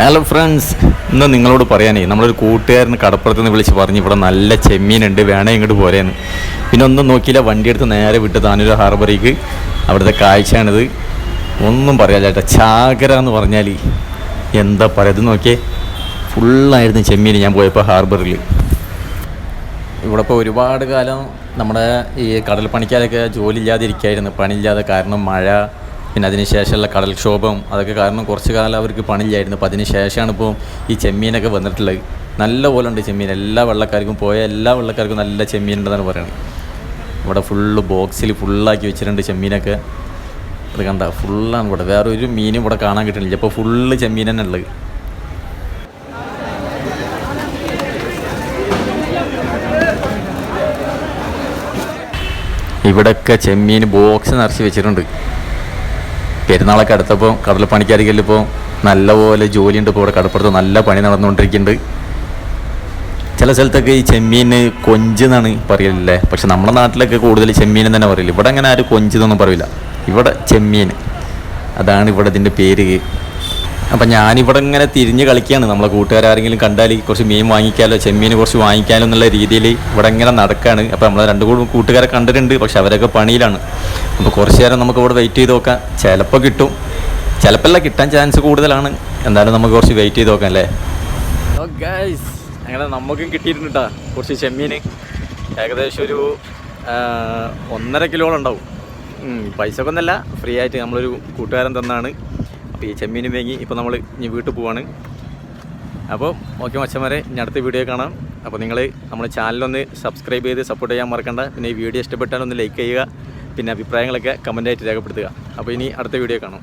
Hello friends ഇന്ന് നിങ്ങളോട് പറയാനേ നമ്മളൊരു കൂട്ടുകാരന് കടപ്പുറത്ത് നിന്ന് വിളിച്ച് പറഞ്ഞു ഇവിടെ നല്ല ചെമ്മീനുണ്ട് വേണേ ഇങ്ങോട്ട് പോരേന്ന്. പിന്നെ ഒന്നും നോക്കിയില്ല വണ്ടി എടുത്ത് നേരെ വിട്ട് താനൊരു ഹാർബറിക്ക്. അവിടുത്തെ കാഴ്ചയാണിത്. ഒന്നും പറയാല്ല ചേട്ടാ ചാകര എന്ന് പറഞ്ഞാൽ എന്താ പറയുക ഇത് നോക്കിയേ ഫുള്ളായിരുന്നു ചെമ്മീൻ ഞാൻ പോയപ്പോൾ ഹാർബറിൽ ഇവിടെ ഇപ്പോൾ ഒരുപാട് കാലം നമ്മുടെ ഈ കടൽ പണിക്കാരൊക്കെ ജോലി ഇല്ലാതെ ഇരിക്കായിരുന്നു പണിയില്ലാതെ കാരണം മഴ പിന്നെ അതിനുശേഷമുള്ള കടൽക്ഷോഭം അതൊക്കെ കാരണം കുറച്ച് കാലം അവർക്ക് പണിയില്ലായിരുന്നു. അപ്പോൾ അതിന് ശേഷമാണ് ഇപ്പോൾ ഈ ചെമ്മീനൊക്കെ വന്നിട്ടുള്ളത്. നല്ല പോലെ ഉണ്ട് ചെമ്മീൻ. എല്ലാ വെള്ളക്കാർക്കും പോയ എല്ലാ വെള്ളക്കാർക്കും നല്ല ചെമ്മീൻ ഉണ്ടെന്നാണ് പറയുന്നത് ഇവിടെ ഫുള്ള് ബോക്സിൽ ഫുള്ളാക്കി വെച്ചിട്ടുണ്ട് ചെമ്മീനൊക്കെ. അത് കണ്ട ഫുള്ളാണ് ഇവിടെ. വേറെ ഒരു മീനും ഇവിടെ കാണാൻ കിട്ടുന്നില്ല. ഇപ്പോൾ ഫുള്ള് ചെമ്മീൻ തന്നെ ഉള്ളത്. ഇവിടെയൊക്കെ ചെമ്മീൻ ബോക്സ് നിറച്ച് വെച്ചിട്ടുണ്ട്. പെരുന്നാളൊക്കെ അടുത്തപ്പോൾ കടൽ പണിക്കാരിക്കല്ല ഇപ്പോൾ നല്ലപോലെ ജോലിയുണ്ട്. ഇപ്പോൾ ഇവിടെ കടപ്പുറത്ത് നല്ല പണി നടന്നുകൊണ്ടിരിക്കുന്നുണ്ട്. ചില സ്ഥലത്തൊക്കെ ഈ ചെമ്മീൻ കൊഞ്ച് എന്നാണ് പറയലില്ലേ? പക്ഷെ നമ്മുടെ നാട്ടിലൊക്കെ കൂടുതൽ ചെമ്മീൻ തന്നെ പറയില്ല ഇവിടെ അങ്ങനെ ആരും കൊഞ്ച് എന്നൊന്നും പറയില്ല. ഇവിടെ ചെമ്മീൻ. അതാണ് ഇവിടെ ഇതിന്റെ പേര്. അപ്പം ഞാനിവിടെ ഇങ്ങനെ തിരിഞ്ഞ് കളിക്കുകയാണ് നമ്മളെ കൂട്ടുകാരെങ്കിലും കണ്ടാൽ കുറച്ച് മീൻ വാങ്ങിക്കാലോ ചെമ്മീൻ കുറച്ച് വാങ്ങിക്കാലോ എന്നുള്ള രീതിയിൽ ഇവിടെ ഇങ്ങനെ നടക്കുകയാണ് അപ്പോൾ നമ്മളെ രണ്ട് കൂടെ കൂട്ടുകാരെ കണ്ടിട്ടുണ്ട്. പക്ഷെ അവരൊക്കെ പണിയിലാണ്. അപ്പോൾ കുറച്ച് നേരം നമുക്ക് ഇവിടെ വെയിറ്റ് ചെയ്ത് നോക്കാം. ചിലപ്പോൾ കിട്ടും. ചിലപ്പോൾ കിട്ടാൻ ചാൻസ് കൂടുതലാണ്. എന്തായാലും നമുക്ക് കുറച്ച് വെയിറ്റ് ചെയ്ത് നോക്കാം അല്ലേ? അങ്ങനെ നമുക്കും കിട്ടിയിട്ടുണ്ട് കേട്ടോ കുറച്ച് ചെമ്മീൻ ഏകദേശം ഒരു ഒന്നര കിലോളം ഉണ്ടാവും പൈസക്കൊന്നല്ല ഫ്രീ ആയിട്ട് നമ്മളൊരു കൂട്ടുകാരൻ തന്നാണ്. ഈ ചെമ്മീൻ വേങ്ങി ഇപ്പോൾ നമ്മൾ ഇനി വീട്ടിൽ പോവാണ്. അപ്പോൾ ഓക്കെ മച്ചന്മാരെ ഇനി അടുത്ത വീഡിയോ കാണാം. അപ്പോൾ നിങ്ങൾ നമ്മുടെ ചാനലൊന്ന് സബ്സ്ക്രൈബ് ചെയ്ത് സപ്പോർട്ട് ചെയ്യാൻ മറക്കണ്ട. പിന്നെ ഈ വീഡിയോ ഇഷ്ടപ്പെട്ടാൽ ഒന്ന് ലൈക്ക് ചെയ്യുക. പിന്നെ അഭിപ്രായങ്ങളൊക്കെ കമന്റായിട്ട് രേഖപ്പെടുത്തുക. അപ്പോൾ ഇനി അടുത്ത വീഡിയോ കാണാം.